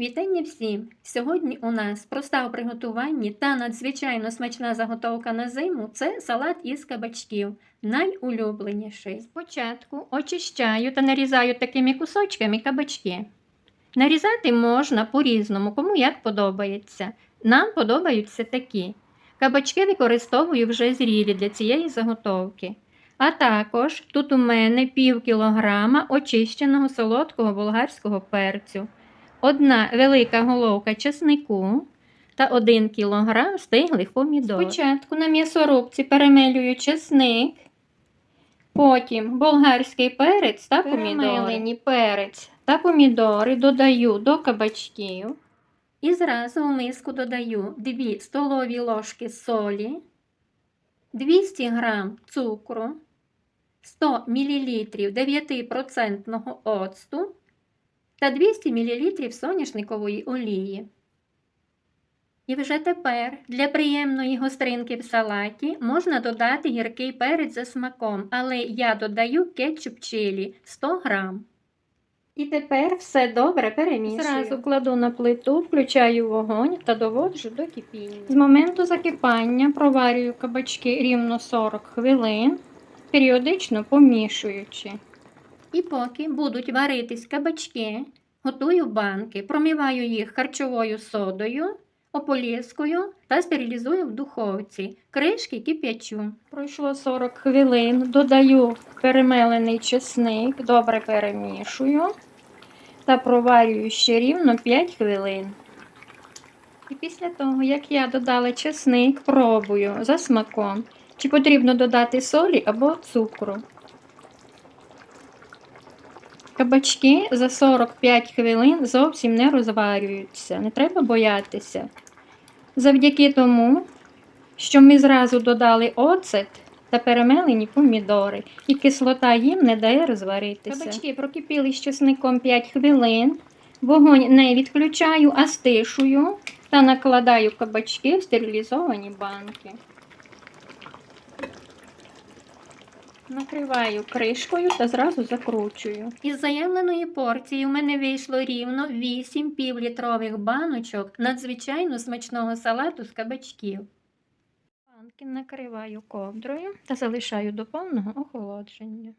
Вітання всім! Сьогодні у нас проста у приготуванні та надзвичайно смачна заготовка на зиму це салат із кабачків, найулюбленіший. Спочатку очищаю та нарізаю такими кусочками кабачки. Нарізати можна по-різному, кому як подобається. Нам подобаються такі. Кабачки використовую вже зрілі для цієї заготовки. А також тут у мене пів кілограма очищеного солодкого болгарського перцю одна велика головка чеснику та 1 кг стиглих помідор. Спочатку на м'ясорубці перемелюю чесник, потім болгарський перець та помідори. перець та помідори додаю до кабачків. І зразу в миску додаю 2 столові ложки солі, 200 г цукру, 100 мл 9% оцту та 200 мл соняшникової олії. І вже тепер для приємної гостринки в салаті можна додати гіркий перець за смаком, але я додаю кетчуп чилі 100 г. І тепер все добре перемішую. Зразу кладу на плиту, включаю вогонь та доводжу до кипіння. З моменту закипання проварюю кабачки рівно 40 хвилин, періодично помішуючи. І поки будуть варитись кабачки, готую банки, промиваю їх харчовою содою, ополіскою та стерилізую в духовці. Кришки кип'ячу. Пройшло 40 хвилин, додаю перемелений чесник, добре перемішую та проварюю ще рівно 5 хвилин. І після того, як я додала чесник, пробую за смаком, чи потрібно додати солі або цукру. Кабачки за 45 хвилин зовсім не розварюються, не треба боятися. Завдяки тому, що ми зразу додали оцет та перемелені помідори, і кислота їм не дає розваритися. Кабачки прокипіли з чесником 5 хвилин, вогонь не відключаю, а стишую та накладаю кабачки в стерилізовані банки. Накриваю кришкою та зразу закручую. Із заявленої порції у мене вийшло рівно 8 півлітрових баночок надзвичайно смачного салату з кабачків. Банки накриваю ковдрою та залишаю до повного охолодження.